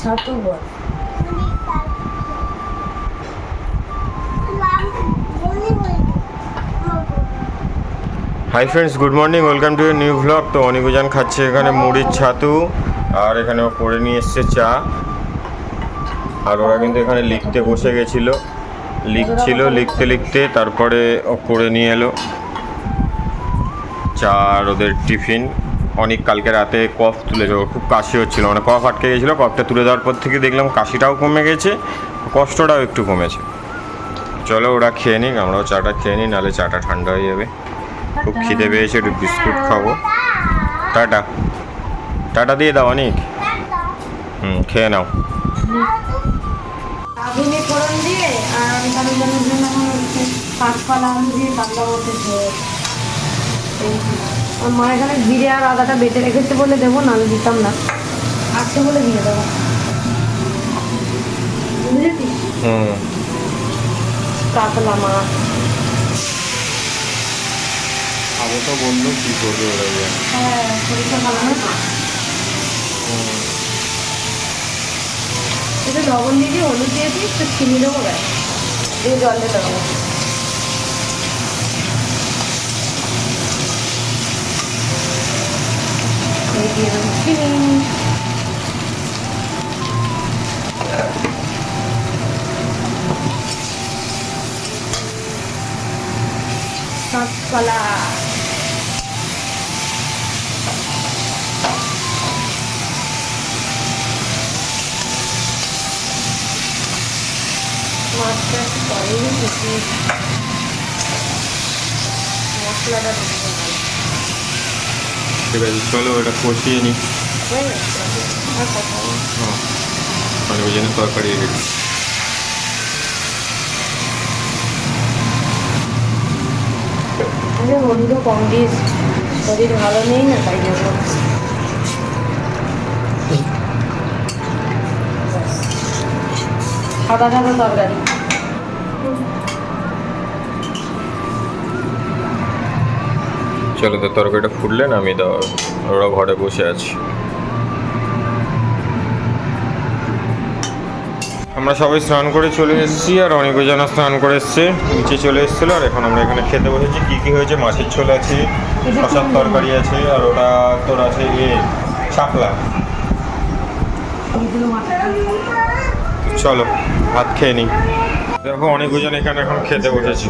ছাতু বল। Hi friends good morning welcome to new vlog তো অনিকুজান খাচ্ছে এখানে মুড়ির ছাতু, আর এখানে ও করে নিয়ে এসছে চা। আর ওরা কিন্তু এখানে লিখতে বসে গেছিল। লিখছিল লিখতে লিখতে, তারপরে ও করে নিয়ে এলো। চা আর ওদের টিফিন। অনেক কালকে রাতে কফ ওর খুব কাশি হচ্ছিল। মানে কফ আটকে গেছিল, কফটা তুলে দেওয়ার পর থেকে দেখলাম কাশিটাও কমে গেছে, কষ্টটাও একটু কমেছে। চলো ওরা খেয়ে নিক, আমরাও চাটা খেয়ে নিই, নাহলে চাটা ঠান্ডা হয়ে যাবে। খুব খিদে পেয়েছে, একটু বিস্কুট খাব। টাটা। টাটা দিয়ে দাও, অনেক। হুম, খেয়ে নাও। দিয়ে পাতলা আমার মা এখানে জিরে আর আদাটা বেটে রেখেছে বলে দেবো নাহলে দিতাম না। আছে বলে দিয়ে দেবো। বুঝেছিস? কাতলা মাছ। খাব তো বলল কী করবে ওরা হ্যাঁ সরিষা ভালো না এটা লবণ দিয়ে হলুদ দিয়ে দিই একটু চিনি দেবো ব্যাস। দিয়ে জল দিয়ে দেবো। এই দিয়ে দেবো চিনি কাঁচকলা মাছটা একটু পরেই মশলাটা দিতে হবে ঠিক আছে চলো ওটা কষিয়ে নিই হয়ে মানে ওই জন্য তরকারি আরে হলুদও কম দিয়েছি শরীর ভালো নেই না, তাই জন্য। সাদা সাদা তরকারি। চলো তো তরকারিটা ফুটলে আমি দাও ওরা ঘরে বসে আছি। আমরা সবাই স্নান করে চলে এসেছি আর অনেকে জানা স্নান করে এসছে নিচে চলে এসেছিল আর এখন আমরা এখানে খেতে বসেছি কী কী হয়েছে মাছের ঝোল আছে শশার তরকারি আছে আর ওটা তোর আছে ইয়ে শাপলা। চলো ভাত খেয়ে নিই। দেখো, অনেক জন এখানে এখন খেতে বসেছি।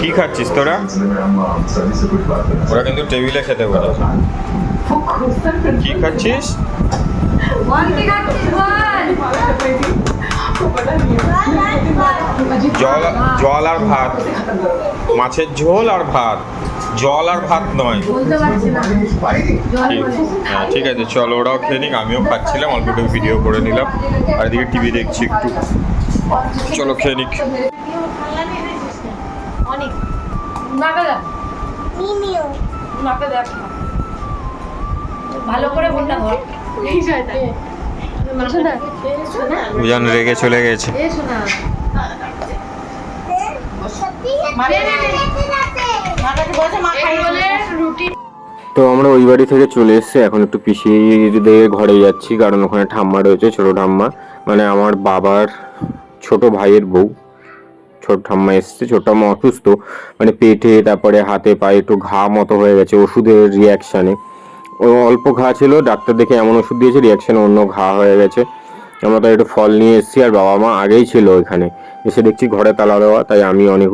কি খাচ্ছিস তোরা? ওরা কিন্তু টেবিলে খেতে বসেছে। কি খাচ্ছিস? জল জল আর ভাত। মাছের ঝোল আর ভাত। জল আর ভাত নয়। হ্যাঁ ঠিক আছে, চলো, ওরাও খেয়ে নিক, আমিও খাচ্ছিলাম, অল্প একটু ভিডিও করে নিলাম। আর এদিকে টিভি দেখছি একটু। চলো খেয়ে নিক। অনেক। ভালো করে ধর। উজান রেগে চলে গেছে। এ শোনা। রুটি। তো আমরা ওই বাড়ি থেকে চলে এসেছি এখন একটু পিসিদের ঘরে যাচ্ছি কারণ ওখানে ঠাম্মা রয়েছে ছোট ঠাম্মা। মানে আমার বাবার ছোট ভাইয়ের বউ, ছোট ঠাম্মা এসছে, ছোট ঠাম্মা অসুস্থ মানে পেটে, তারপরে হাতে পায়ে একটু ঘা মতো হয়ে গেছে, ওষুধের রিয়াকশানে অল্প ঘা ছিল, ডাক্তার দেখে এমন ওষুধ দিয়েছে রিয়াকশানে অন্য ঘা হয়ে গেছে। আমরা তাই একটু ফল নিয়ে এসেছি, আর বাবা মা আগেই ছিল ওইখানে। এসে দেখছি ঘরে তালা দেওয়া, তাই আমি, অনেক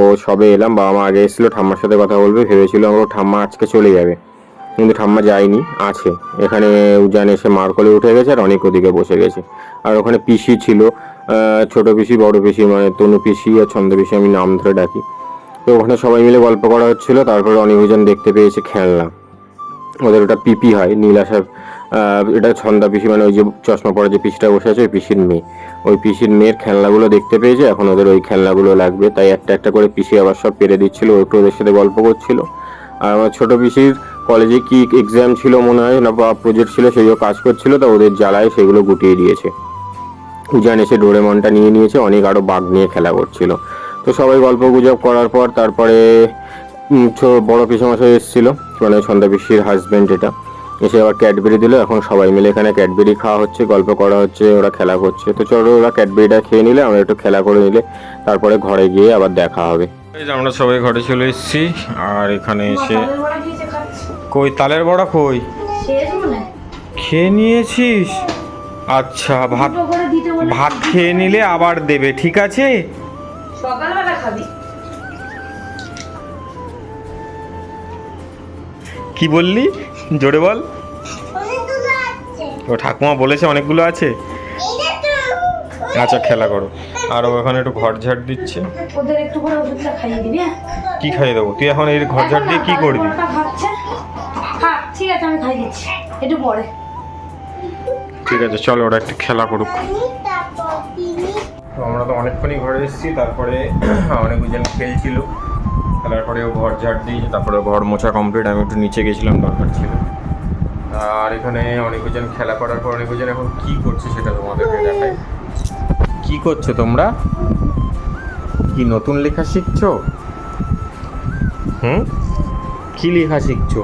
ও সবে এলাম, বাবা মা আগে এসেছিল, ঠাম্মার সাথে কথা বলবে, ভেবেছিল আমরা ঠাম্মা আজকে চলে যাবে। কিন্তু ঠাম্মা যায়নি, আছে। এখানে উজান এসে মার কোলে উঠে গেছে আর অনেক ওদিকে বসে গেছে। আর ওখানে পিসি ছিল ছোট পিসি, বড় পিসি মানে তনু পিসি আর ছন্দ পিসি, আমি নাম ধরে ডাকি। তো ওখানে সবাই মিলে গল্প করা হচ্ছিল, তারপরে অনেক উজান দেখতে পেয়েছে খেলনা। ওদের ওটা পিপি হয় নীলাশা এটা ছন্দা পিসি মানে ওই যে চশমা পরে যে পিসিটা বসে আছে, ওই পিসির মেয়ে। ওই পিসির মেয়ের খেলনাগুলো দেখতে পেয়েছে, এখন ওদের ওই খেলনাগুলো লাগবে। তাই একটা একটা করে পিসি আবার সব পেরে দিচ্ছিল ও একটু ওদের সাথে গল্প করছিল। আর আমার ছোট পিসির কলেজে কি এক্সাম ছিল মনে হয় না বা প্রজেক্ট ছিল সেগুলো কাজ করছিল, তা ওদের জ্বালায় সেগুলো গুটিয়ে দিয়েছে। উজান এসে ডোরেমনটা নিয়ে নিয়েছে, অনেক আরও বাঘ নিয়ে খেলা করছিল। তো সবাই গল্প গুজব করার পর তারপরে বড় পিসমশাই এসেছিল মানে সন্ধ্যা পিসির হাজবেন্ড এটা। এসে আবার ক্যাডবেরি দিল, এখন সবাই মিলে এখানে ক্যাডবেরি খাওয়া হচ্ছে, গল্প করা হচ্ছে, ওরা খেলা করছে। তো চলো ওরা ক্যাডবেরিটা খেয়ে নিলে, আমরা একটু খেলা করে নিলে, তারপরে ঘরে গিয়ে আবার দেখা হবে। আমরা সবাই ঘরে চলে এসেছি, আর এখানে এসে কই তালের বড়া কই? খেয়ে নিয়েছিস? আচ্ছা ভাত ভাত খেয়ে নিলে আবার দেবে ঠিক আছে? সকালবেলা খাবি। কি বললি? জোরে বল। ও ঠাকুমা বলেছে অনেকগুলো আছে? আচ্ছা খেলা করো। আর ও এখন একটু ঘর ঝাড় দিচ্ছে। ওদের একটু করে ওষুধটা খাইয়ে দিবি হ্যাঁ? কি খাইয়ে দেবো? তুই এখন এই ঘর ঝাড় দিয়ে কি করবি? আছে আমি খাই দিচ্ছি। একটু পরে। ঠিক আছে চলো ওরা একটু খেলা করুক। তো আমরা তো অনেকক্ষণই ঘরে এসেছি তারপরে অনেকজন খেলছিল। খেলার পরে ও ঘর ঝাড় দিয়ে তারপরে ঘর মোছা কমপ্লিট আমি একটু নিচে গেছিলাম দরকার ছিল। আর এখানে অনেকজন খেলা করার পর অনেকজন এখন কি করছে সেটা তোমাদেরকে দেখাই। কি করছ তোমরা? কি নতুন লেখা শিখছো? হুম? কি লেখা শিখছো?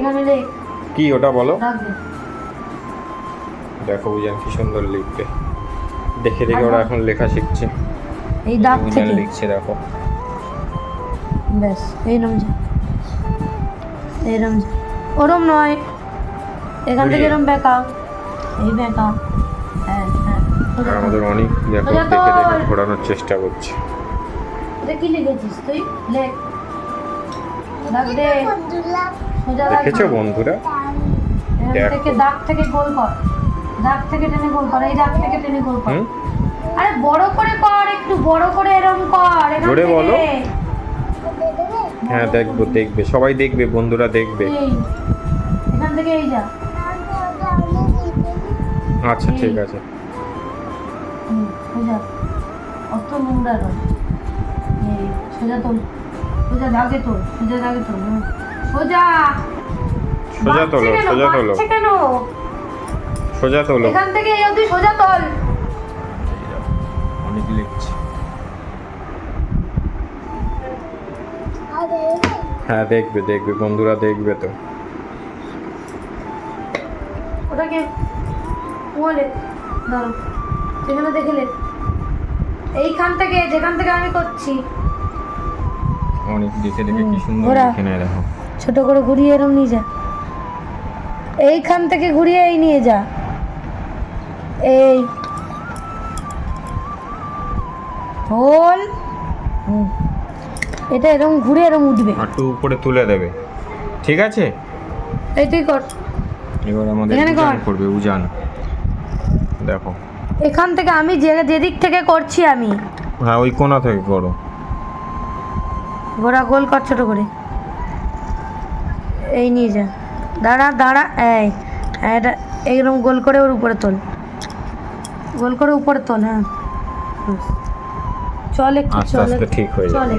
এখানে কি ওটা বলো? দেখো। বুঝান কি সুন্দর লিখবে। দেখে দেখে ওরা এখন লেখা শিখছে। এই দাগ থেকে। লিখছে দেখো। ব্যাস এই নাম যা এই নাম যা ওরম নয়। এখান থেকে। এরম বেঁকা। এই বেঁকা। হ্যাঁ হ্যাঁ। আমাদের অনেক দেখো দেখে দেখে। ঘোরানোর চেষ্টা করছে। এটা কি লিখেছিস তুই? লেখ। দাগ দে। দেখেছ বন্ধুরা? এখান থেকে দাগ থেকে গোল কর। দাগ থেকে টেনে গোল কর এই দাগ থেকে টেনে গোল কর। আরে বড় করে কর একটু বড় করে এরম কর জোরে বলো। হ্যাঁ দেখব দেখবে সবাই দেখবে বন্ধুরা দেখবে। এখান থেকে এই যা। আচ্ছা ঠিক আছে। সোজা অত নয়। এই সোজা তোল। সোজা দাগে তোল সোজা দাগে তোল হুম। সোজা। সোজা তোলো, সোজা তোলো। কেন? সোজা তোলো। এখান থেকে এই অবধি সোজা তোল। অনেক লিখছে হ্যাঁ দেখবে দেখবে বন্ধুরা দেখবে তো। ওটাকে বলে ধরো সেখানে দেখলে। এইখান থেকে যেখান থেকে আমি করছি। অনেক দেখে দেখে কি সুন্দর নেয় দেখো। ছোট করে ঘুরিয়ে এরম নিয়ে যা। এইখান থেকে ঘুরিয়ে এই নিয়ে যা। এই। হোল এটা এরকম ঘুরে এরম উঠবে। একটু উপরে তুলে দেবে। ঠিক আছে? এই তুই কর। এবার আমাদের উজান। করবে উজান। দেখো। এখান থেকে আমি যে যেদিক থেকে করছি আমি। হ্যাঁ ওই কোনা থেকে করো। গোড়া গোল কর ছোট করে। এই নিয়ে যা। দাঁড়া দাঁড়া এই। এটা এইরকম গোল করে ওর উপরে তোল। গোল করে উপরে তোল হ্যাঁ। চল একটু চল আস্তে ঠিক হয়ে চল যাবে।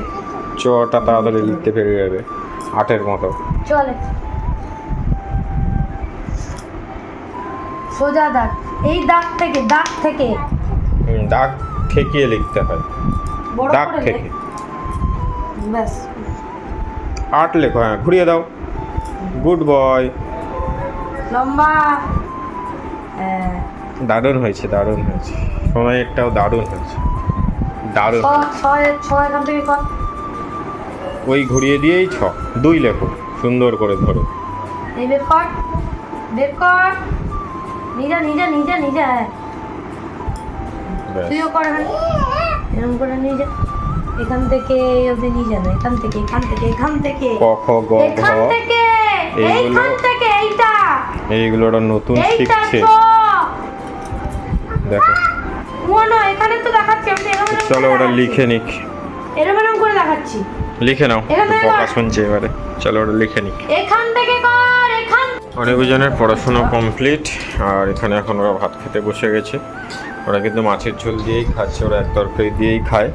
চটা তাড়াতাড়ি লিখতে পেরে যাবে আটের মতো। চল সোজা দাগ। এই দাগ থেকে দাগ থেকে। দাগ ঠেকিয়ে লিখতে হয়। দাগ থেকে ব্যাস। আট লেখো হ্যাঁ ঘুরিয়ে দাও। গুড বয় লম্বা। দারুণ হয়েছে দারুণ হয়েছে। সময়েরটাও দারুণ হয়েছে। দারুণ। ছয় ছয় এখান থেকে কর ওই ঘুরিয়ে দিয়েই ছ। দুই লেখো। সুন্দর করে ধরো। এই বের কর বের কর। নিজা নিজা নিজা নিজা হ্যাঁ। তুইও কর এখানে। এরকম করে যা এখান থেকে অবধি নিয়ে না এখান থেকে এখান থেকে এখান থেকে। ক খ গ ঘ। এখান থেকে এইগুলো- থেকে এইটা। এইগুলো ওরা নতুন শিখছে। দেখো। এখানে তো দেখাচ্ছি চলো ওরা লিখে নিক। এরম এরম করে দেখাচ্ছি। লিখে নাও বকা শুনছে এবারে। চলো ওরা লিখে নিক। এখান থেকে কর এখান অনেকজনের পড়াশোনা কমপ্লিট আর এখানে এখন ওরা ভাত খেতে বসে গেছে। ওরা কিন্তু মাছের ঝোল দিয়েই খাচ্ছে ওরা এক তরকারি দিয়েই খায়।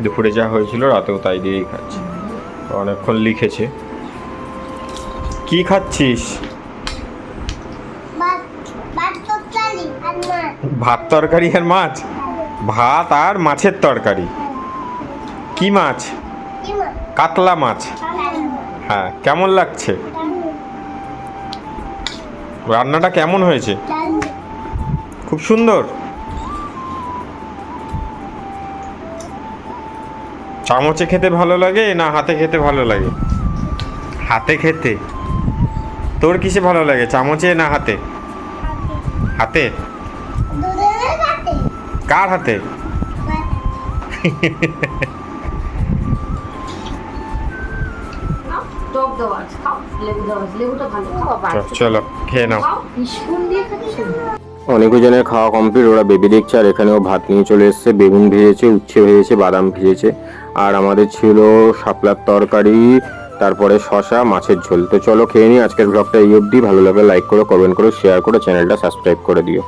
দুপুরে যা হয়েছিল রাতেও তাই দিয়েই খাচ্ছে। অনেকক্ষণ লিখেছে। কি খাচ্ছিস? ভাত তরকারি আর মাছ। ভাত আর মাছের তরকারি। কি মাছ? কাতলা মাছ। হ্যাঁ কেমন লাগছে? রান্নাটা কেমন হয়েছে? খুব সুন্দর। চামচে খেতে ভালো লাগে না হাতে খেতে ভালো লাগে? হাতে খেতে। তোর কিসে ভালো লাগে চামচে না হাতে? হাতে? কার হাতে? চ- চলো খেয়ে নাও। স্পুন অনেকজনের খাওয়া কমপ্লিট ওরা বেবি দেখছে আর এখানেও ভাত নিয়ে চলে এসছে বেগুন ভেজেছে উচ্ছে ভেজেছে বাদাম ভেজেছে আর আমাদের ছিল শাপলার তরকারি তারপরে শশা, মাছের ঝোল। তো চলো খেয়ে নিই আজকের ব্লগটা এই অবধি। ভালো লাগলে লাইক করো কমেন্ট করো শেয়ার করো চ্যানেলটা সাবস্ক্রাইব করে দিও।